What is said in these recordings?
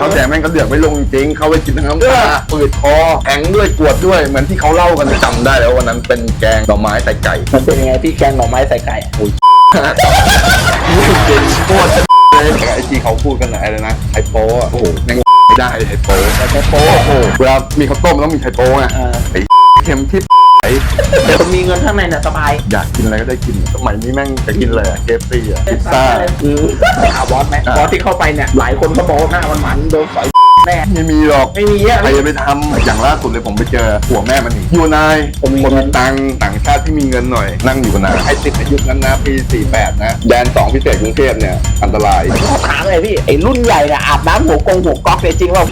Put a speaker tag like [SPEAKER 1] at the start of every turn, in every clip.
[SPEAKER 1] เขาแต่แม่งก็เดือดไม่ลงจริงเขาไปกินทั้งน้ำตาปืดคอแข็งด้วยกวดด้วยเหมือนที่เขาเล่ากันจำได้แล้ววันนั้นเป็นแกงหน่อไม้ใส่ไก่
[SPEAKER 2] มันเป็นยังไงพี่แกงหน่อไม้ใส่ไก่อะ
[SPEAKER 1] จริงโคตรเลยไอ้ที่เขาพูดกันนะอะไรนะไฮโปอะโอ้โหแม่งไม่ได้ไฮโป
[SPEAKER 2] ใช้โป๊ะ
[SPEAKER 1] โอ้โหเวลามีข้าวต้มมันต้องมีไฮโปไง
[SPEAKER 2] เออ
[SPEAKER 1] เค็มที่
[SPEAKER 2] แต่คนมีเงินข้างในน่ะสบาย
[SPEAKER 1] อยากกินอะไรก็ได้กินสมัยนี้แม่งจะกินอะไรอะเคฟซีอะพิซซ่า
[SPEAKER 2] คือหาบอสไหม
[SPEAKER 1] อ่า
[SPEAKER 2] บอสที่เข้าไปเนี่ย หลายคนก็บอกว่าหน้ามันหมันโดนสอยแน่
[SPEAKER 1] ไม่มีหรอก
[SPEAKER 2] ไม่มีอะ
[SPEAKER 1] ใครจะไปทำอย่างล่าสุดเลยผมไปเจอผัวแม่มันนี่อยู่นาย
[SPEAKER 2] ผมมี
[SPEAKER 1] คน
[SPEAKER 2] เงิน
[SPEAKER 1] ตังค์ต่างชาติที่มีเงินหน่อย นั่งอยู่กันนะไอ้ติดในยุคนั้นนะปี48 นะ แดน 2 พิเศษกรุงเทพเนี่ย อันตราย
[SPEAKER 2] ขอถามเลยพี่ไอ้รุ่นใหญ่เนี่ยอาบน้ำหัวกงหัวก๊อกเนี่ยจริงว่า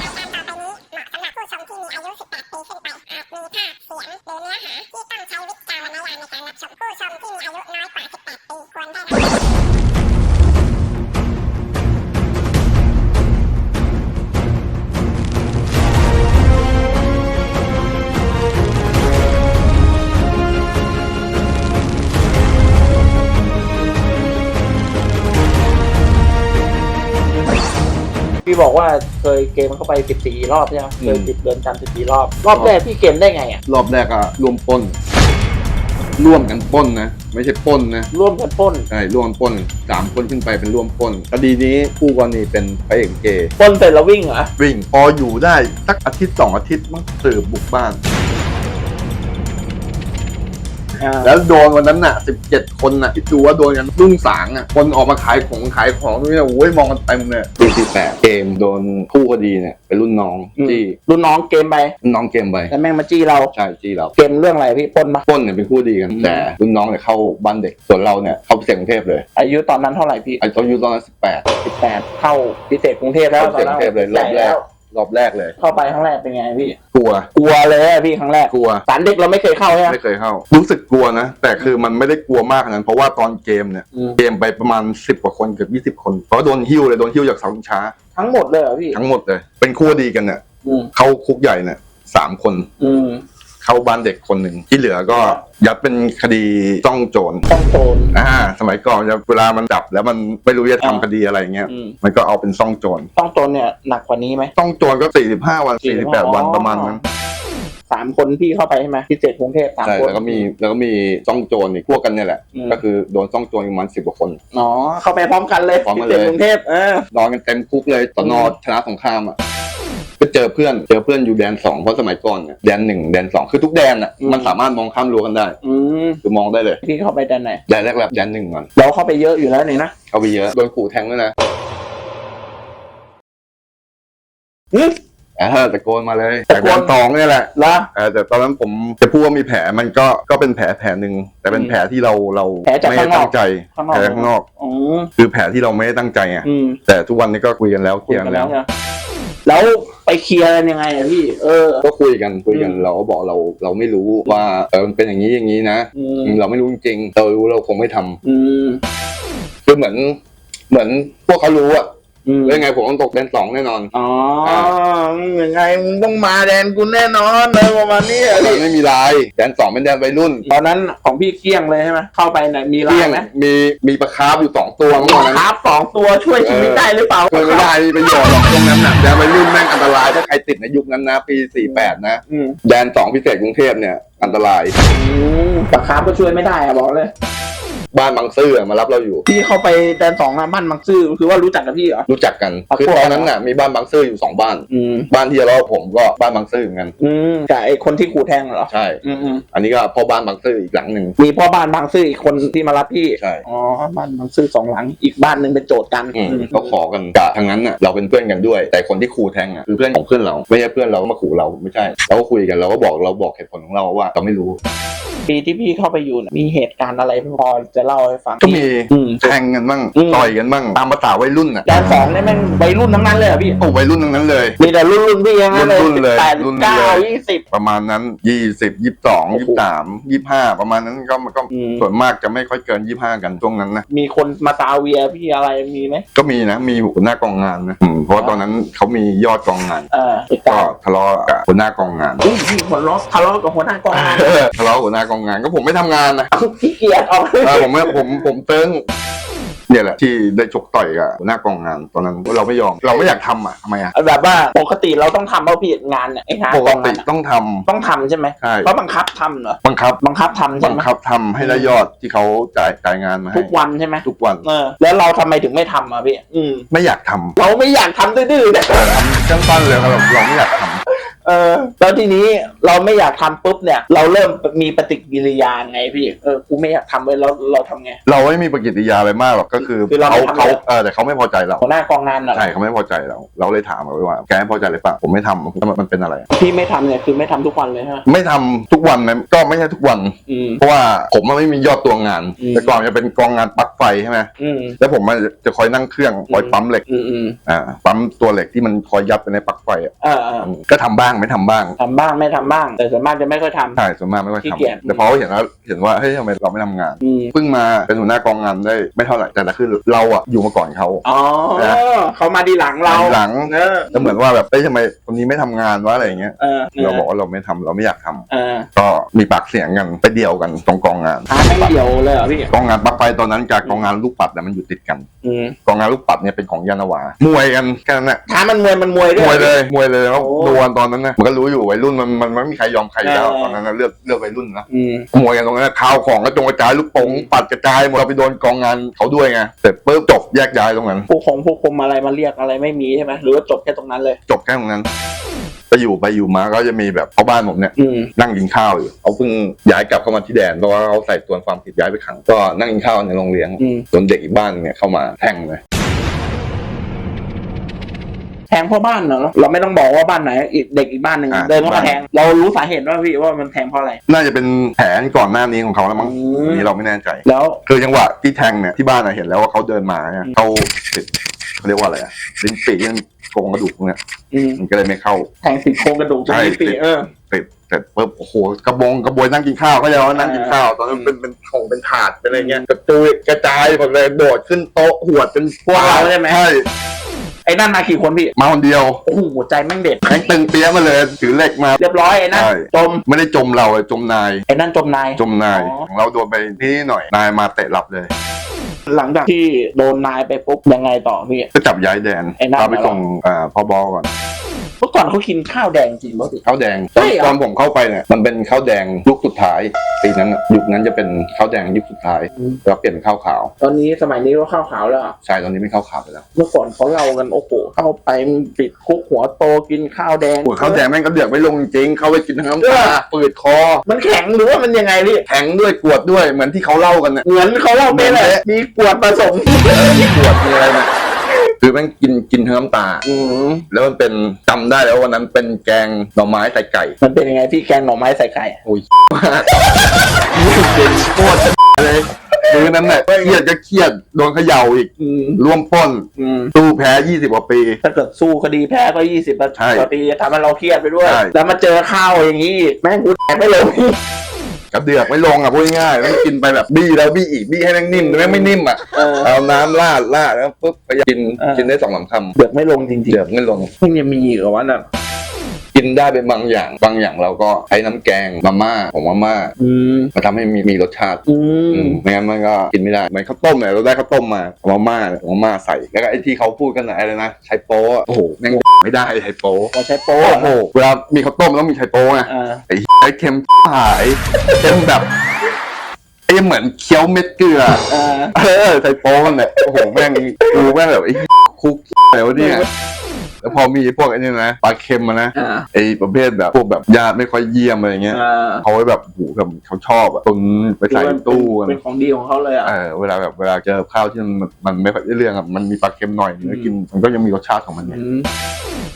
[SPEAKER 3] ต้องใช้วิจารณญาณในการรับชมผู้ชมที่มีอายุน้อยกว่า
[SPEAKER 2] พี่บอกว่าเคยเกมเข้าไป 14 รอบใช่ไหมเคยติดเดินจำ14 รอบ รอบ
[SPEAKER 1] ครับ
[SPEAKER 2] แรกพี่เกมได้ไงอะ
[SPEAKER 1] รอบแรกอะร่วมปล้น ร่วมกันปล้นนะ ไม่ใช่ปล้นนะ
[SPEAKER 2] ร่วมกันปล้น
[SPEAKER 1] ใช่ร่วมกันปล้นสามคนขึ้นไปเป็นร่วมปล้นคดีนี้ผู้กรณีเป็นพระเอกเกย์
[SPEAKER 2] ปล้นเสร็จแล้ววิ่งเหรอ
[SPEAKER 1] วิ่งพออยู่ได้สักอาทิตย์สองอาทิตย์มันสืบบุกบ้าน
[SPEAKER 2] อ่า
[SPEAKER 1] แล้วโดนวันนั้นน่ะ 17 คนน่ะที่ดูว่าโดนกันรุ่งสางอะคนออกมาขายของขายของนี่นะโอ้ยมองกันเต็มเลยปีที่แปดเกมโดนคู่คดีเนี่ยเป็นรุ่นน้อง
[SPEAKER 2] อืม
[SPEAKER 1] จี้
[SPEAKER 2] รุ่นน้องเกมไป
[SPEAKER 1] รุ่นน้องเกมไป
[SPEAKER 2] แล้วแม่งมาจี้เรา
[SPEAKER 1] ใช่จี้เรา
[SPEAKER 2] เกมเรื่องอะไรพี่ปล้นปะ
[SPEAKER 1] ปล้นเนี่ยเป็นคู่ดีกัน
[SPEAKER 2] อืม
[SPEAKER 1] แต่รุ่นน้องเนี่ยเข้าบ้านเด็กส่วนเราเนี่ยเข้าพิเศษกรุงเทพเลย
[SPEAKER 2] อายุตอนนั้นเท่าไหร่พี่
[SPEAKER 1] อายุตอนนั้นสิบแปด
[SPEAKER 2] 18เข้าพิเศษกรุงเทพแล้ว
[SPEAKER 1] เข้าพิเศษกรุงเทพเลยรอบแรก
[SPEAKER 2] ใหญ่ว
[SPEAKER 1] รอบแรกเลย
[SPEAKER 2] เข้าไปครั้งแรกเป็นไงพี่
[SPEAKER 1] กลัว
[SPEAKER 2] กลัวเลยอะพี่ครั้งแรก
[SPEAKER 1] กลัว
[SPEAKER 2] สารเด็กเราไม่เคยเข้าใช่ไหม
[SPEAKER 1] ไม่เคยเข้า รู้สึกกลัวนะ แต่คือมันไม่ได้กลัวมากขนาดนั้น เพราะว่าตอนเกมเนี่ย
[SPEAKER 2] อืม
[SPEAKER 1] เกมไปประมาณ 10 กว่าคนเกือบ 20 คน เพราะโดนหิ้วเลย โดนหิ้วจากเสาชิงช้า
[SPEAKER 2] ทั้งหมดเลยเหรอพี่
[SPEAKER 1] ทั้งหมดเลย เป็นคู่ดีกันเนี่ย
[SPEAKER 2] อืม
[SPEAKER 1] เข้าคุกใหญ่เนี่ยสามคน
[SPEAKER 2] อืม
[SPEAKER 1] เข้าบ้านเด็กคนหนึ่งที่เหลือก็ยัดเป็นคดีจ้องโจร
[SPEAKER 2] ต้องโจร
[SPEAKER 1] อ่าสมัยก่อนจะเวลามันจับแล้วมันไม่รู้จะทำคดีอะไรเงี้ย
[SPEAKER 2] อืม
[SPEAKER 1] มันก็เอาเป็นซ่องโจร
[SPEAKER 2] ต้องโจรเนี่ยหนักกว่านี้ไหม
[SPEAKER 1] ซ่องโจรก็ 45 วัน 48 วันประมาณนั้น
[SPEAKER 2] สามคนพี่เข้าไปใช่ไหมพิเศษกรุงเทพสาม
[SPEAKER 1] ใช่
[SPEAKER 2] คน
[SPEAKER 1] แล้วก็มีแล้วก็มีซ่องโจรอีกพวกกันเนี่ยแหละ
[SPEAKER 2] อืม
[SPEAKER 1] ก็คือโดนซ่องโจรประมาณ10กว่าคน
[SPEAKER 2] อ๋อเข้าไปพร้อมกันเลย
[SPEAKER 1] พร้อมกัน
[SPEAKER 2] พิ
[SPEAKER 1] เลย
[SPEAKER 2] เศษกรุงเทพเออน
[SPEAKER 1] อนกันเต็มคุกเลยตอนอชนะสงครามอะ ก็เจอเพื่อนเจอเพื่อนอยู่แดนสองเพราะสมัยก่อนเนี่ยแดนหนึ่งแดนสองคือทุกแดนอะมันสามารถมองข้ามรั้วกันได้
[SPEAKER 2] อืม
[SPEAKER 1] คือมองได้เลย
[SPEAKER 2] พี่เข้าไปด้านไหน
[SPEAKER 1] แดนแรกแบบแดนหนึ่งก่อน
[SPEAKER 2] เราเข้าไปเยอะอยู่แล้วนี่นะ
[SPEAKER 1] เอาไปเยอะโดนขู่แทงด้วยนะ
[SPEAKER 2] อืม
[SPEAKER 1] เออตะโกนมาเลย
[SPEAKER 2] ตะ
[SPEAKER 1] แต่
[SPEAKER 2] โก
[SPEAKER 1] แด
[SPEAKER 2] น
[SPEAKER 1] นสองเนี่ยแหละ
[SPEAKER 2] ละ
[SPEAKER 1] เออแต่ตอนนั้นผมจะพูดว่ามีแผลมันก็ก็เป็นแผลแผลหนึ่งแต่เป็น
[SPEAKER 2] อืม
[SPEAKER 1] แผลที่เราเรา
[SPEAKER 2] แผลจาก
[SPEAKER 1] ไม่ได้
[SPEAKER 2] ข้างนอก
[SPEAKER 1] ตั้งใจ
[SPEAKER 2] ข้างนอก
[SPEAKER 1] แผลข้างนอก
[SPEAKER 2] อืม
[SPEAKER 1] คือแผลที่เราไม่ได้ตั้งใจไง
[SPEAKER 2] อืม
[SPEAKER 1] แต่ทุกวันนี้ก็คุยกันแล้วเค
[SPEAKER 2] คุ
[SPEAKER 1] ลี
[SPEAKER 2] ย
[SPEAKER 1] ยร์
[SPEAKER 2] กั
[SPEAKER 1] กันน
[SPEAKER 2] แล้
[SPEAKER 1] แล้วว
[SPEAKER 2] เนี่ย แล้วไปเคลียร์กันยังไงอะพี่ เออ
[SPEAKER 1] ก็คุยกันคุยกัน
[SPEAKER 2] อืม
[SPEAKER 1] เราก็บอกเราเราไม่รู้ว่าเออมันเป็นอย่างนี้อย่างนี้นะ
[SPEAKER 2] อืม
[SPEAKER 1] เราไม่รู้จริงๆเรารู้เราคงไม่ทำ
[SPEAKER 2] อืม
[SPEAKER 1] คือเหมือน เหมือนพวกเขารู้อะ
[SPEAKER 2] อืม
[SPEAKER 1] แล้วยังไงผมต้องตกแดนสองแน่นอน
[SPEAKER 2] อ๋อยังไงมึงต้องมาแดนกูแน่นอนเลยประมาณนี้อะ
[SPEAKER 1] แต่
[SPEAKER 2] พี่
[SPEAKER 1] ไม่มีลายแดนสองเป็นแดนวัยรุ่น
[SPEAKER 2] ตอนนั้นของพี่เกลี้ยงเลยใช่ไหมเข้าไปเนี่ยมีลา
[SPEAKER 1] เที่
[SPEAKER 2] ย
[SPEAKER 1] ยง
[SPEAKER 2] ไหม
[SPEAKER 1] มีมีปลาคาร์ฟอยู่สองตัวเมื่อวานนั้น
[SPEAKER 2] ครับสองตัวช่วยชีวิตได้หรือเปล่า
[SPEAKER 1] เคยไม่ได้มีประโยชน์หรอกตรงนั้นน่ะแดนวัยรุ่นแม่งอันตรายถ้าใครติดในยุคนั้นนะปีสี่แปดนะ
[SPEAKER 2] อืม
[SPEAKER 1] แดนสองพิเศษกรุงเทพเนี่ย อันตราย
[SPEAKER 2] อืมปากคาร์ฟก็ช่วยไม่ได้อะบอกเลย
[SPEAKER 1] บ้านบางซื่อมารับเราอยู่
[SPEAKER 2] พี่เข้าไปแดนสองนะบ้านบางซื่อคือว่ารู้จักกับพี่เหรอ
[SPEAKER 1] รู้จักกัน
[SPEAKER 2] อะ
[SPEAKER 1] คือ
[SPEAKER 2] พวก
[SPEAKER 1] ตอนนั้นน่ะมีบ้านบางซื่ออยู่สองบ้าน
[SPEAKER 2] อืม
[SPEAKER 1] บ้านที่เราผมก็บ้านบางซื่อเหมือนกัน
[SPEAKER 2] อืมกับไอ้คนที่ขู่แทงเหรอ
[SPEAKER 1] ใช่
[SPEAKER 2] อืมอืม
[SPEAKER 1] อันนี้ก็พ่อบ้านบางซื่ออีกหลังหนึ่ง
[SPEAKER 2] มีพ่อบ้านบางซื่ออีกคนที่มารับพี่
[SPEAKER 1] ใช่
[SPEAKER 2] อ๋อบ้านบางซื่อสองหลังอีกบ้านหนึ่งเป็นโจทย์กัน
[SPEAKER 1] อืม
[SPEAKER 2] อืม
[SPEAKER 1] เขาขอกันกะทางนั้นน่ะเราเป็นเพื่อนกันด้วย แต่คนที่ขู่แทงอะคือเพื่อนของเพื่อนเราไม่ใช่เพื่อนเรามาขู่เราไม่ใช่เราก็คุยกันเราก็บอกเราบอกเหตุผลของเราว่าเราไม่รู้
[SPEAKER 2] ปีที่พี่เข้าไปอยู่เนี่ยมีเหตุการณ์อะไรพอจะเล่าให้ฟัง
[SPEAKER 1] ก็มี
[SPEAKER 2] อืม
[SPEAKER 1] แทงกันบ้าง
[SPEAKER 2] อืม
[SPEAKER 1] ต่อยกันบ้างตามภาษาวัยรุ่นอะ
[SPEAKER 2] แดนสองเนี่ยแม่งวัยรุ่นทั้งนั้นเลยเหรอพี่
[SPEAKER 1] โอ้วัยรุ่นทั้งนั้นเลย
[SPEAKER 2] มีแต่รุ่นรุ่นพี่ทั้งนั้นเลย
[SPEAKER 1] รุ่นๆเลย
[SPEAKER 2] แปด
[SPEAKER 1] รุ่นๆ
[SPEAKER 2] เก้า
[SPEAKER 1] เลย
[SPEAKER 2] ยี่สิบ
[SPEAKER 1] ประมาณนั้นยี่สิบยี่สิบสอง
[SPEAKER 2] โอ้
[SPEAKER 1] ยี่
[SPEAKER 2] โห
[SPEAKER 1] สิบสามยี่ห้าประมาณนั้นก็มันก็
[SPEAKER 2] อืม
[SPEAKER 1] ส่วนมากจะไม่ค่อยเกินยี่ห้ากันช่วงนั้นนะ
[SPEAKER 2] มีคนมาซาเวียพี่อะไรมีไหม
[SPEAKER 1] ก็มีนะมีหัวหน้ากองงานนะอืมเพราะว่าตอนนั้นเขามียอดกองงาน
[SPEAKER 2] เออเหตุ
[SPEAKER 1] ก็
[SPEAKER 2] การณ์
[SPEAKER 1] ทะเลาะกับหัวหน้ากองงาน
[SPEAKER 2] อุ้ยพี่หัวล้อทะเลาะกับหัวหน้ากองงาน
[SPEAKER 1] ทะเลาะกับหัวหน้ากองงานก็ผมไม่ทำงานนะ
[SPEAKER 2] ขี้เกียจออก
[SPEAKER 1] เออผมไม่ผมผมเติ้งเนี่ยแหละที่ได้ชกต่อยกับหัวหน้ากองงานตอนนั้นเราไม่ยอม เราไม่อยากทำอะทำไมอะ
[SPEAKER 2] แบบว่าปกติเราต้องทำเพราะพี่งานเนี่ยไอ้งาน
[SPEAKER 1] ป
[SPEAKER 2] ก
[SPEAKER 1] ก
[SPEAKER 2] อง
[SPEAKER 1] ติ
[SPEAKER 2] งานอะ
[SPEAKER 1] ต้องทำ
[SPEAKER 2] ต้องทำใช่ไหม
[SPEAKER 1] ใช่
[SPEAKER 2] เพราะบังคับทำเหรอ
[SPEAKER 1] บังคับ
[SPEAKER 2] บังคับทำใช่
[SPEAKER 1] บัง
[SPEAKER 2] ไหม
[SPEAKER 1] คับทำให้ได้ยอดที่เขาจ่ายจ่ายงานมาให้
[SPEAKER 2] ทุกวันใช่ไหม
[SPEAKER 1] ทุกวัน
[SPEAKER 2] เออแล้วเราทำไมถึงไม่ทำอะพี่อืม
[SPEAKER 1] ไม่อยากทำ
[SPEAKER 2] เราไม่อยากทำดื้อๆเนี่ย
[SPEAKER 1] เออทำเครื่องปั้นเลยครับเราไม่อยากทำ
[SPEAKER 2] เออ แล้วทีนี้เราไม่อยากทำปุ๊บเนี่ย เราเริ่มมีปฏิกิริยาไงพี่เออกูไม่อยากทำเลยเราเราทำไง
[SPEAKER 1] เราไม่มีปฏิกิริยาอะไรมากหรอกก็คือ
[SPEAKER 2] คือเรา
[SPEAKER 1] เขา
[SPEAKER 2] ไม่ทำ
[SPEAKER 1] เขา
[SPEAKER 2] เลย
[SPEAKER 1] เออแต่เขาไม่พอใจเรา
[SPEAKER 2] หัวหน้ากองงานน่ะ
[SPEAKER 1] ใช่เขาไม่พอใจเรา เราเลยถามเขาไปว่าแกไม่พอใจหรือเปล่าผมไม่ทำมันมันเป็นอะไร
[SPEAKER 2] พี่ไม่ทำเนี่ยคือไม่ทำทุกวันเลยฮะ
[SPEAKER 1] ไม่ทำทุกวันไหมก็ไม่ใช่ทุกวัน
[SPEAKER 2] อืม
[SPEAKER 1] เพราะว่าผมมันไม่มียอดตัวงาน
[SPEAKER 2] อืม
[SPEAKER 1] แต่ก่อนจะเป็นกองงานปลั๊กไฟใช่ไหม
[SPEAKER 2] อืม
[SPEAKER 1] แล้วผมมันจะคอยนั่งเครื่องคอยปั๊มเหล็ก
[SPEAKER 2] อืมอืม
[SPEAKER 1] อ่าปั๊มตัวเหล็กที่มันคอยยัดไปในปลั๊กไฟอะ
[SPEAKER 2] เออเออ
[SPEAKER 1] ก็ทำบ้างไม่ทำบ้าง
[SPEAKER 2] ทำบ้างไม่ทำบ้าง แต่ส่วนมากจะไม่ค่อยทำ
[SPEAKER 1] ใช่ส่วนมากไม่ค่อย
[SPEAKER 2] ขี้เกียจ
[SPEAKER 1] ทำแต่พอเขาเห็นแล้วเห็นว่าเฮ้ยทำไมเราไม่ทำงาน
[SPEAKER 2] อืม
[SPEAKER 1] เพิ่งมาเป็นหัวหน้ากองงานได้ไม่เท่าไหร่แต่ละคือเราอะอยู่มาก่อนเขา
[SPEAKER 2] อ๋อ
[SPEAKER 1] นะ
[SPEAKER 2] เขามาดีหลังเรา
[SPEAKER 1] หลัง
[SPEAKER 2] เออ
[SPEAKER 1] แล้วเหมือนว่าแบบเอ้ยทำไมคนนี้ไม่ทำงานวะอะไรอย่างเงี้ย
[SPEAKER 2] เออ
[SPEAKER 1] เราบอกว่าเราไม่ทำเราไม่อยากทำ
[SPEAKER 2] เออ
[SPEAKER 1] ก็มีปากเสียงกันไปเดียวกันตรงกองงาน
[SPEAKER 2] หาไม่เดียวเลยเหรอพี่
[SPEAKER 1] กองงานปลั๊กไฟตอนนั้นกับกองงานลูกปัดเนี่ยมันอยู่ติดกัน
[SPEAKER 2] อืม
[SPEAKER 1] กองงานลูกปัดเนี่ยเป็นของยานาวามวยกันแค่นั้นแหละ
[SPEAKER 2] ท้ามันมวยมันมวยด้วย
[SPEAKER 1] มวยเลยมวยเลยแล้ว
[SPEAKER 2] โอ้
[SPEAKER 1] ดวลตอนนั้นนะมันก็รู้อยู่วัยรุ่นมันมันมันไม่มีใครยอมใครอยู่แล้ว
[SPEAKER 2] เออ
[SPEAKER 1] ตอนนั้นนะเลือกเลือกวัยรุ่นนะ
[SPEAKER 2] อืม
[SPEAKER 1] มวยกันตรงนั้นนะข่าวของก็จงกระจายลูกโป่งปัดกระจายหมดเราไปโดนกองงานเขาด้วยไงเสร็จปุ๊บจบแยกย้ายตรงนั้น
[SPEAKER 2] ผู้คงผู้คุมอะไรมาเรียกอะไรไม่มีใช่ไหมหรือว่าจบแค่ตรงนั้นเลย
[SPEAKER 1] จบแค่ตรงนั้นไปอยู่ไปอยู่มาก็จะมีแบบเขาบ้านผมเนี่ย
[SPEAKER 2] อืม
[SPEAKER 1] นั่งกินข้าวอยู่เขาเพิ่งย้ายกลับเข้ามาที่แดนเพราะว่าเขาใส่ตัวความผิดย้ายไปขังก็นั่งกินข้าวในโรงเรียน
[SPEAKER 2] อืม
[SPEAKER 1] โดนเด็กอีกบ้านเนี่ยเข้ามาแทงเลย
[SPEAKER 2] แทงพ่อบ้านเหรอเราไม่ต้องบอกว่าบ้านไหนอีกเด็กอีกบ้านหนึ่ง
[SPEAKER 1] อ่า
[SPEAKER 2] เดินเข้ามาแทง เรารู้สาเหตุว่าพี่ว่ามันแทงเพราะอะไร
[SPEAKER 1] น่าจะเป็นแผนก่อนหน้านี้ของเขาแล้วมั้ง
[SPEAKER 2] อืม
[SPEAKER 1] อันนี่เราไม่แน่ใจ
[SPEAKER 2] แล้ว
[SPEAKER 1] คือจังหวะที่แทงเนี่ยที่บ้านอะเห็นแล้วว่าเขาเดินมาเนี่ยเขาติดเขาเรียกว่าอะไรอะลิ้นปีกมันโครงกระดูกเนี่ย
[SPEAKER 2] อืม
[SPEAKER 1] มันก็เลยไม่เข้า
[SPEAKER 2] แทงติดโครงกระดูกตรงนี้
[SPEAKER 1] ใช่
[SPEAKER 2] ปี
[SPEAKER 1] ติด
[SPEAKER 2] เออ
[SPEAKER 1] ติดเสร็จปุ๊บโอ้โหกระบงกระบวยนั่งกินข้าวเขาจะว่านั่งกินข้าว ตอนนั้นเป็นเป็นถงเป็นถาดเป็นอะไรเงี้ยกระจุยกระจายหมดเลยโดดขึ้นโต๊ะหวดเป็น
[SPEAKER 2] พวกเราใช่ไหม
[SPEAKER 1] ใช่
[SPEAKER 2] ไอ้นั่นมากี่คนพี่
[SPEAKER 1] มาคนเดียว
[SPEAKER 2] โอ้โหหัวใจแม่งเด็ด
[SPEAKER 1] แม่งตึงเปี้ยมาเลยถือเหล็กมา
[SPEAKER 2] เรียบร้อยไอ้นั่น
[SPEAKER 1] ใช่
[SPEAKER 2] จม
[SPEAKER 1] ไม่ได้จมเราเลยจมนาย
[SPEAKER 2] ไอ้นั่นจมนาย
[SPEAKER 1] จมนาย
[SPEAKER 2] อ๋อ
[SPEAKER 1] ของเราโดนไปที่นี่หน่อย นายมาเตะหลับเลย
[SPEAKER 2] หลังจากที่โดนนายไปปุ๊บยังไงต่อพี่
[SPEAKER 1] ก็จับย้ายแดน
[SPEAKER 2] ไอ้นั่น
[SPEAKER 1] พาไป
[SPEAKER 2] เหรอ
[SPEAKER 1] ส่งอ่าพอบอก่อน
[SPEAKER 2] เมื่อก่อนเขากินข้าวแดงจริงป่ะพี่
[SPEAKER 1] ข้าวแดง
[SPEAKER 2] ใช่เหรอ
[SPEAKER 1] ตอนผมเข้าไปเนี่ยมันเป็นข้าวแดงยุคสุดท้ายปีนั้นอะยุคนั้นจะเป็นข้าวแดงยุคสุดท้ายแล้วเปลี่ยนเป็นข้าวขาว
[SPEAKER 2] ตอนนี้สมัยนี้ก็ข้าวขาวแล้วอะ
[SPEAKER 1] ใช่ตอนนี้ไม่ข้าวขาวไปแล้ว
[SPEAKER 2] เมื่อก่อนเขาเล่ากันโอ้โหเข้าไปปิดคุกหัวโตกินข้าวแดง
[SPEAKER 1] โอ้ยข้าวแดงแม่งก็เดือดไม่ลงจริงเข้าไปกินทั้งน้ำตาปืดคอ
[SPEAKER 2] มันแข็งหรือว่ามันยังไงพี่
[SPEAKER 1] แข็งด้วยกวดด้วยเหมือนที่เขาเล่ากันเนี่ย
[SPEAKER 2] เหมือนเขาเล่าไปเลย มีกวดผสม
[SPEAKER 1] มีกวดมีอะไรเนี่ย คือแม่งกินกินทั้งน้ำตา
[SPEAKER 2] อืม
[SPEAKER 1] แล้วมันเป็นจำได้แล้ววันนั้นเป็นแกงหน่อไม้ใส่ไก่
[SPEAKER 2] มันเป็นยังไงพี่แกงหน่อไม้ใส่ไข่อะ
[SPEAKER 1] โอ้ย มากจริงโคตรเลยมือนั้นเนี่ยเครียดก็เครียดโดนเขย่าอีก
[SPEAKER 2] อืม
[SPEAKER 1] ร่วมปล้น
[SPEAKER 2] อืม
[SPEAKER 1] ตู้แพ้ยี่สิบกว่าปี
[SPEAKER 2] ถ้าเกิดสู้คดีแพ้ก็ยี่สิบ
[SPEAKER 1] ใช่
[SPEAKER 2] นาทีทำให้เราเครียดไปด้วย
[SPEAKER 1] ใช่
[SPEAKER 2] แล้วมาเจอข้าวอย่างนี้อีกแม่งกูแดกไม่ลง
[SPEAKER 1] กระเดือกไม่ลงอะพูดง่ายๆต้องกินไปแบบบี้แล้วบี้อีกบี้ให้แม่งนิ่มแต่แม่งไม่นิ่มอะ
[SPEAKER 2] เออ
[SPEAKER 1] เอาน้ำราดราดแล้วปุ๊บไปกิน
[SPEAKER 2] เออ
[SPEAKER 1] กินได้สองสามคำ
[SPEAKER 2] เดือกไม่ลงจริง
[SPEAKER 1] เดือกไม่ลง
[SPEAKER 2] ๆมันยังมีอีกเหรอวะน่ะ
[SPEAKER 1] กินได้เป็นบางอย่าง บางอย่างเราก็ใช้น้ำแกงมาม่าของมาม่า
[SPEAKER 2] อืม
[SPEAKER 1] มาทำให้มีมีรสชาติ
[SPEAKER 2] อื
[SPEAKER 1] อื
[SPEAKER 2] ม
[SPEAKER 1] มไม่งั้นมันก็กินไม่ได้เหมือนข้าวต้มเนี่ยเราได้ข้าวต้มมาเอามาม่าเนี่ยเอามาม่าใส่แล้วก็ไอ้ที่เขาพูดกันนะอะไรนะใช้โป๊ะโอ้โหแม่ง ไม่ได้ใช้โป๊ะ
[SPEAKER 2] พอใช้โป๊ะ
[SPEAKER 1] โอ้โหเวลามีข้าวต้มมันต้องมีไชโป๊ไง
[SPEAKER 2] อ่า
[SPEAKER 1] ไอ้ไอ้เค็มหายเค็มแบบไอ้เหมือนเคี้ยวเม็ดเกลือ
[SPEAKER 2] อ่า
[SPEAKER 1] เออไชโป๊มันเนี่ยโอ้โหแม่งกูแม่งแบบไอ้คุกอะไรวะเนี่ย แล้วพอมีพวกไอ้นี่นะปลาเค็มอะนะ
[SPEAKER 2] อ่า
[SPEAKER 1] ไอ้ประเภทแบบพวกแบบญาติไม่ค่อยเยี่ยมอะไรเงี้ย
[SPEAKER 2] อ่า
[SPEAKER 1] เขาไว้แบบหูแบบเขาชอบอะตุนไปใส่ตู้กัน
[SPEAKER 2] เป็นของดีของเขาเลยอะ
[SPEAKER 1] เออเวลาแบบเวลาเจอข้าวที่มันมันไม่ค่อยได้เรื่องอะมันมีปลาเค็มหน่อยนึงแล้วกินมันก็ยังมีรสชาติของมันเนี่ย
[SPEAKER 2] อืม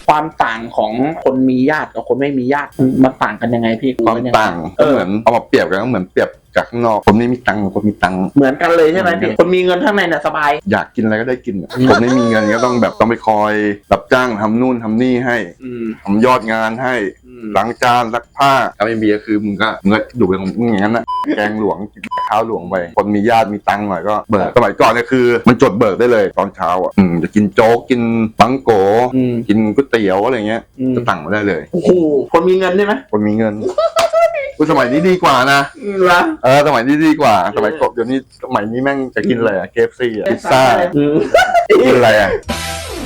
[SPEAKER 2] ความต่างของคนมีญาติกับคนไม่มีญาติมันต่างกันยังไงพี่
[SPEAKER 1] ความต่างก็เหมือนเอามาเปรียบกันก็เหมือนเปรียบ จากข้างนอกคนนี้มีตังค์คนมีตังค์
[SPEAKER 2] เหมือนกันเลยใช่ไหม
[SPEAKER 1] เหมือนกั
[SPEAKER 2] พี่
[SPEAKER 1] น
[SPEAKER 2] คนมีเงินข้างในเนี่ยสบาย
[SPEAKER 1] อยากกินอะไรก็ได้กินอะคนไม่มีเงินก็ต้องแบบต้องไปคอย รับจ้างทำนู่นทำนี่ให้
[SPEAKER 2] อืม
[SPEAKER 1] ทำยอดงานให้
[SPEAKER 2] อืม
[SPEAKER 1] ล้างจานซักผ้าถ้าไม่มีก็คือมึงก็มึงก็อยู่ไปของมึงอย่างนั้นนะแกงหลวงกินข้าวหลวงไปคนมีญาติมีตังค์หน่อยก็เบิกสมัยก่อนเนี่ยคือ มันจดเบิกได้เลยตอนเช้าอะอืมจะกินโจ๊กกินปังโก
[SPEAKER 2] อืม
[SPEAKER 1] กินก๋วยเตี๋ยวอะไรเงี้ย
[SPEAKER 2] อืม
[SPEAKER 1] จะสั่งมาได้เลย
[SPEAKER 2] โอ้โหคนมีเงินใช่ไหม
[SPEAKER 1] คนมีเงิน กูสมัยนี้ดีกว่านะ
[SPEAKER 2] ละ
[SPEAKER 1] เออสมัยนี้ดีกว่า สมัยก่อนเดี๋ยวนี้สมัยนี้แม่งจะกินอะไรอะเคฟซีอะพิซซ่า
[SPEAKER 2] อืม
[SPEAKER 1] กินอะไรอะ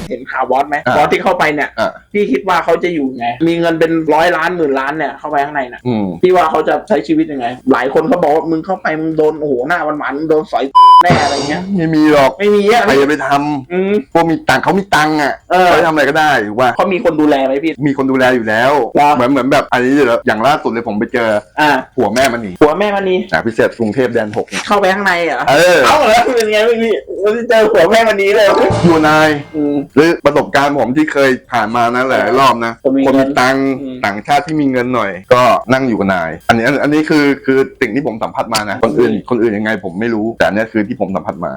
[SPEAKER 2] เห็นข่าวบอสไหม
[SPEAKER 1] อะ
[SPEAKER 2] บอสที่เข้าไปเนี่ย
[SPEAKER 1] อะ
[SPEAKER 2] พี่คิดว่าเขาจะอยู่ไง มีเงินเป็นร้อยล้านหมื่นล้านเนี่ยเข้าไปข้างในน่ะ
[SPEAKER 1] อืม
[SPEAKER 2] พี่ว่าเขาจะใช้ชีวิตยังไง หลายคนเขาบอกว่ามึงเข้าไปมึงโดนโอ้โหหน้าหวานๆมึงโดนสอยแน่อะไรเงี้ย
[SPEAKER 1] ไม่มีหรอก
[SPEAKER 2] ไม่มีอะ
[SPEAKER 1] ใครจะไปทำ
[SPEAKER 2] อืม
[SPEAKER 1] พวกมีตังค์เขามีตังค์อะ
[SPEAKER 2] เออ
[SPEAKER 1] เขาจะทำอะไรก็ได้ถูกป่ะ
[SPEAKER 2] เขามีคนดูแลไหมพี่
[SPEAKER 1] มีคนดูแลอยู่แล้ว
[SPEAKER 2] เหรอ
[SPEAKER 1] เหมือนเหมือนแบบอันนี้เลยอย่างล่าสุดเลยผมไปเจอ
[SPEAKER 2] อ่า
[SPEAKER 1] ผัวแม่มันหนี
[SPEAKER 2] ผัวแม่มันนี่
[SPEAKER 1] จากพิเศษกรุงเทพแดนหกเนี่ย
[SPEAKER 2] เข้าไปข้างในเหรอ
[SPEAKER 1] เออ
[SPEAKER 2] เอ้าแล้วเป็นไงพี่มันจะเจอผัวแม่มันนี้เลย
[SPEAKER 1] อยู่นาย
[SPEAKER 2] อืม
[SPEAKER 1] หรือประสบการณ์ผมที่เคยผ่านมานะหลายรอบนะ
[SPEAKER 2] คนมี
[SPEAKER 1] คน
[SPEAKER 2] เงิ
[SPEAKER 1] มี
[SPEAKER 2] น
[SPEAKER 1] ตังค์
[SPEAKER 2] อืม
[SPEAKER 1] ต่างชาติที่มีเงินหน่อย ก็นั่งอยู่กับนาย อันนี้อันอันนี้คือคือสิ่งที่ผมสัมผัสมานะคนอื่น คนอื่นยังไงผมไม่รู้แต่อันเนี้ยคือที่ผมสัมผัสมา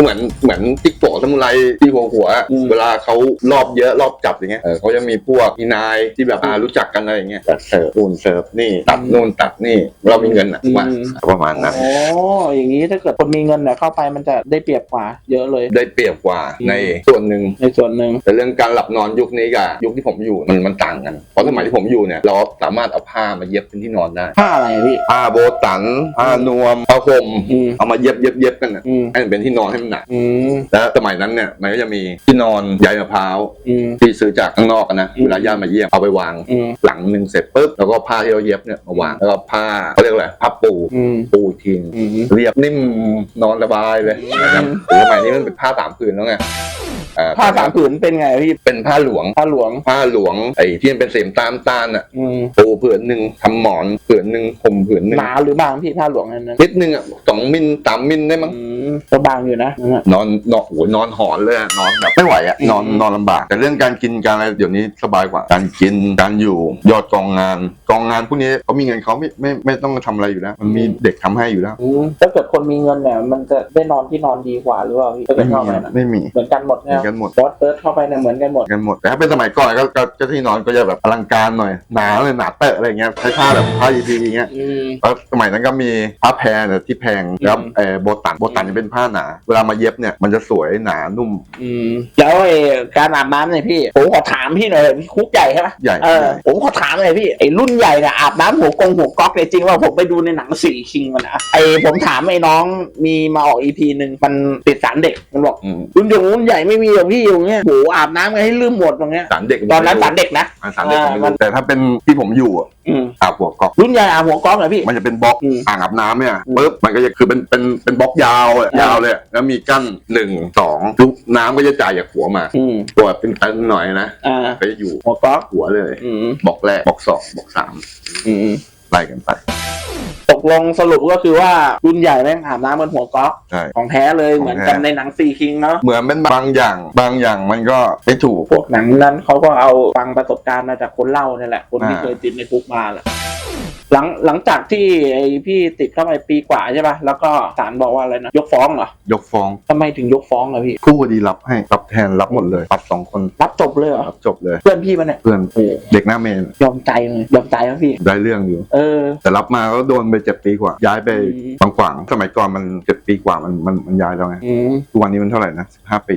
[SPEAKER 1] เหมือนเหมือนติ๊กโกะสมุไรที่หัวหัว
[SPEAKER 2] อืม
[SPEAKER 1] เวลาเขารอบเยอะรอบจับอย่างเงี้ยเออเขาจะมีพวกมีนายที่แบบอ่ารู้จักกันอะไรอย่างเงี้ยแต่เสิร์ฟนู่นเสิร์ฟนี่ตัดนู่นตัดนี่เรามีเงินอะมาประมาณนั้น
[SPEAKER 2] อ๋อ อย่างนี้ถ้าเกิดคนมีเงินเนี่ยเข้าไปมันจะได้เปรียบกว่า เยอะเลย
[SPEAKER 1] ได้เปรียบกว่า
[SPEAKER 2] อืม
[SPEAKER 1] ในส่วนหนึ่ง
[SPEAKER 2] ในส่วนหนึ่ง
[SPEAKER 1] แต่เรื่องการหลับนอนยุคนี้กับยุคที่ผมอยู่มันมันต่างกัน เพราะสมัยที่ผมอยู่เนี่ยเราสามารถเอาผ้ามาเย็บเป็นที่นอนได้
[SPEAKER 2] ผ้าอะไรอะพี่
[SPEAKER 1] ผ้าโบตัน ผ้านวม ผ้าห่ม
[SPEAKER 2] อืม
[SPEAKER 1] เอามาเย็บเย็บเย็บกันน่ะ
[SPEAKER 2] อืม
[SPEAKER 1] ให้มันเป็นที่นอนให้มันหนัก
[SPEAKER 2] อืม
[SPEAKER 1] แล้วสมัยนั้นเนี่ยมันก็จะมีที่นอนใยมะพร้าว
[SPEAKER 2] อืม
[SPEAKER 1] ที่ซื้อจากข้างนอกอะนะ
[SPEAKER 2] อืม
[SPEAKER 1] เวลาญาติมาเยี่ยมเอาไปวาง
[SPEAKER 2] อืม
[SPEAKER 1] หลังหนึ่งเสร็จปุ๊บแล้วก็ผ้าที่เราเย็บเนี่ยมาวางแล้วก็ผ้าเขาเรียกอะไรผ้าปู
[SPEAKER 2] อืม
[SPEAKER 1] ปูอีกทิ้ง
[SPEAKER 2] อืม
[SPEAKER 1] เรียบนิ่มนอนสบายเลยนะครับแต่สมัยนี้มันเป็นผ้าสามผืนแล้วไงเอ่อ
[SPEAKER 2] ผ้าสามผืนเป็นไงพี่
[SPEAKER 1] เป็นผ้าหลวง
[SPEAKER 2] ผ้าหลวง
[SPEAKER 1] ผ้าหลวงไอ้ที่มันเป็นเสียมตามตาลอะ
[SPEAKER 2] อืม
[SPEAKER 1] ปูผืนหนึ่งทำหมอนผืนหนึ่งห่มผืนหนึ่ง
[SPEAKER 2] หนาหรือบางพี่ผ้าหลวงนั้นนั้น
[SPEAKER 1] นิดนึงอะสองมิลสามมิลได้มั้ง
[SPEAKER 2] อืมก็บางอยู่นะนั่นน่ะ
[SPEAKER 1] นอนนอนโอ้ยนอนหอนเลยอะนอนแบบไม่ไหวอะ
[SPEAKER 2] อืม
[SPEAKER 1] นอนนอนลำบาก แต่เรื่องการกินการอะไรเดี๋ยวนี้สบายกว่า การกินการอยู่ยอดกองงาน กองงานพวกนี้เขามีเงินเขาไม่ไม่ไม่ต้องทำอะไรอยู่แล้วมันมีเด็กทำให้อยู่แล้ว
[SPEAKER 2] อืมถ้าเกิดคนมีเงินเนี่ยมันจะได้นอนที่นอนดีกว่าหรือเปล่าพี่ถ้าเกิ
[SPEAKER 1] ไม่
[SPEAKER 2] ด
[SPEAKER 1] มี
[SPEAKER 2] เข้าไปนะ
[SPEAKER 1] ไม่มี
[SPEAKER 2] เหมือนกันหมด
[SPEAKER 1] เห
[SPEAKER 2] เนี่
[SPEAKER 1] มือยนกันหมด
[SPEAKER 2] บอสเอิร์ธเข้าไปเนี่ยเหมือนกันหมด
[SPEAKER 1] กันหมดแต่ถ้าเป็นสมัยก่อนก็ก็ก็ที่นอนก็จะแบบอลังการหน่อยหนาเลยหนาเตอะอะไรเงี้ยใช้ผ้าแบบผ้ายีพีอย่างเงี้ย
[SPEAKER 2] อืม
[SPEAKER 1] แล้วสมัยนั้นก็มีผ้าแพรเนี่ยที่แพงแล้ว
[SPEAKER 2] อืม
[SPEAKER 1] เออโบตันโบตันจะเป็นผ้าหนา เวลามาเย็บเนี่ยมันจะสวยหนานุ่ม
[SPEAKER 2] อืม แล้วไอ้การอาบน้ำเนี่ยพี่ผมขอถามพี่หน่อยพี่คุกใหญ่ใช่ไหม
[SPEAKER 1] ใหญ่
[SPEAKER 2] เออผมขอถามหน่อยพี่ไอ้รุ่นใหญ่เนี่ยอาบน้ำหัวกงหัวก๊อกเนี่ยจริงว่าผมไปดูในหนังสี่คิงมันนะไอ้ผมถามไอ้น้องมีมาออกอีพีหนึ่งมันติดสารเด็กมันบอก
[SPEAKER 1] อืม
[SPEAKER 2] รุ่นเดียวรุ่นใหญ่ไม่มีหรอกพี่อย่างเงี้ยโหอาบน้ำกันให้ลืมหมดตรงเงี้ย
[SPEAKER 1] สารเด็ก
[SPEAKER 2] ตอนนั้นสารเด็กนะ
[SPEAKER 1] อ่าสารเด็กผมไม่
[SPEAKER 2] อ่ามัน
[SPEAKER 1] รู้แต่ถ้าเป็นที่ผมอยู่อะ
[SPEAKER 2] อืม
[SPEAKER 1] อาบหัวก๊อก
[SPEAKER 2] รุ่นใหญ่อาบหัวก๊อกเหรอพี่
[SPEAKER 1] มันจะเป็นบล็อก
[SPEAKER 2] อืม
[SPEAKER 1] อ่างอาบน้ำเนี่ย
[SPEAKER 2] อืม
[SPEAKER 1] ปุ๊บมันก็จะคือเป็นเป็นเป็นบล็อกยาวอะ
[SPEAKER 2] อ่าย
[SPEAKER 1] ยาวเลยแล้วมีกั้นหนึ่งสองทุกน้ำก็จะจ่ายจากหัวมา
[SPEAKER 2] อืม
[SPEAKER 1] ตัวเป็นตันหน่อยนะ
[SPEAKER 2] อ่า
[SPEAKER 1] ก็จะอยู่
[SPEAKER 2] หัวก๊อก
[SPEAKER 1] หัวเลย
[SPEAKER 2] อืม
[SPEAKER 1] บล็อกแรกบล็อกสองบล็อกสาม
[SPEAKER 2] อืม
[SPEAKER 1] ไล่กันไป
[SPEAKER 2] ตกลงสรุปก็คือว่ารุ่นใหญ่แม่งอาบน้ำบนหัวก๊อก
[SPEAKER 1] ใช่
[SPEAKER 2] ของแท้เลยเหมือนกันในหนังสี่คิงเนาะ
[SPEAKER 1] เหมือนเป็นบางอย่าง บางอย่างมันก็ไม่ถูก
[SPEAKER 2] พวกหนังนั้นเขาก็เอาฟังประสบการณ์มาจากคนเล่าเนี่ยแหละคนที่
[SPEAKER 1] อ่า
[SPEAKER 2] เคยติดในคุกมาแหละ หลังหลังจากที่ไอพี่ติดเข้าไปปีกว่าใช่ป่ะแล้วก็ศาลบอกว่าอะไรนะยกฟ้องเหรอย
[SPEAKER 1] กฟ้อง
[SPEAKER 2] ทำไมถึงยกฟ้องอะพี่
[SPEAKER 1] คู่คดีรับให้รับแทนรับหมดเลยรับสองคน
[SPEAKER 2] รับจบเลยเหรอ
[SPEAKER 1] รับจบเลย
[SPEAKER 2] เพื่อนพี่มันเนี่ย
[SPEAKER 1] เพื่อนเด็กหน้าเมน
[SPEAKER 2] ยอมใจเลยยอมใจแล้วพี่
[SPEAKER 1] ได้เรื่องอยู่
[SPEAKER 2] เออ
[SPEAKER 1] แต่รับมาก็โดนไปเจ็ดปีกว่า ย้ายไป
[SPEAKER 2] อืม
[SPEAKER 1] บางขวางสมัยก่อนมันเจ็ดปีกว่ามันมันมันย้ายแล้วไง
[SPEAKER 2] อืม
[SPEAKER 1] ทุกวันนี้มันเท่าไหร่นะสิบห้าปี